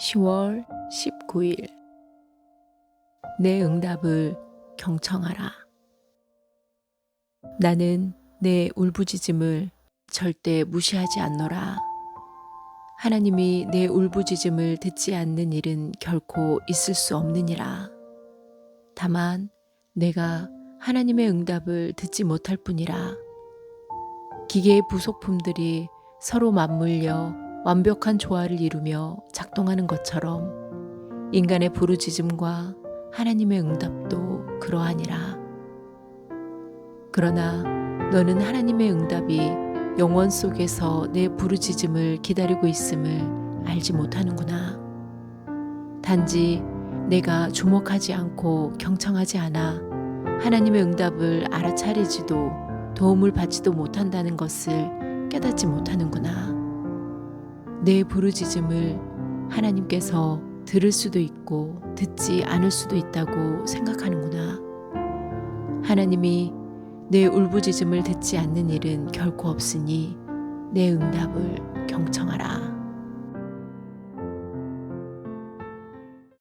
10월 19일 내 응답을 경청하라. 나는 내 울부짖음을 절대 무시하지 않노라. 하나님이 내 울부짖음을 듣지 않는 일은 결코 있을 수 없느니라. 다만 내가 하나님의 응답을 듣지 못할 뿐이라. 기계의 부속품들이 서로 맞물려 완벽한 조화를 이루며 작동하는 것처럼 인간의 부르짖음과 하나님의 응답도 그러하니라. 그러나 너는 하나님의 응답이 영원 속에서 내 부르짖음을 기다리고 있음을 알지 못하는구나. 단지 내가 주목하지 않고 경청하지 않아 하나님의 응답을 알아차리지도 도움을 받지도 못한다는 것을 깨닫지 못하는구나. 내 부르짖음을 하나님께서 들을 수도 있고 듣지 않을 수도 있다고 생각하는구나. 하나님이 내 울부짖음을 듣지 않는 일은 결코 없으니 내 응답을 경청하라.